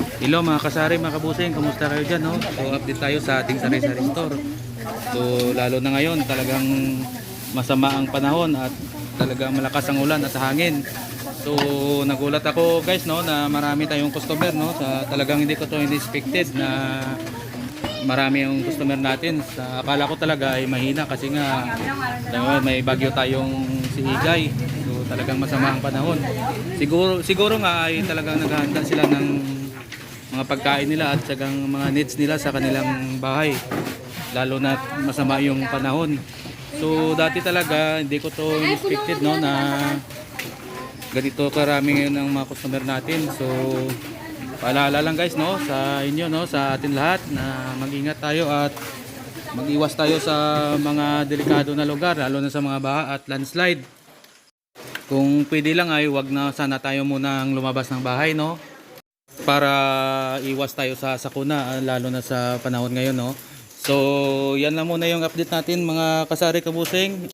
Hello mga kasari, mga kabusing, kamusta kayo dyan? No? So update tayo sa ating sari-sari store. So lalo na ngayon talagang masama ang panahon at talagang malakas ang ulan at hangin. So nagulat ako guys no na marami tayong customer no sa talagang hindi ko to expected na marami yung customer natin. Sa akala ko talaga ay mahina kasi nga dahil may bagyo tayong si Igay. So talagang masama ang panahon. Siguro siguro nga ay talagang naghahanda sila ng mga pagkain nila at sagang mga needs nila sa kanilang bahay. Lalo na masama yung panahon. So dati talaga hindi ko to expected no na ganito karami ngayon ang mga customer natin. So paalala lang guys no sa inyo no sa atin lahat na mag-ingat tayo at mag-iwas tayo sa mga delikado na lugar lalo na sa mga baha at landslide. Kung pwede lang ay wag na sana tayo munang lumabas ng bahay no para iwas tayo sa sakuna ah, lalo na sa panahon ngayon no. So yan lang muna yung update natin mga kasari kabusing.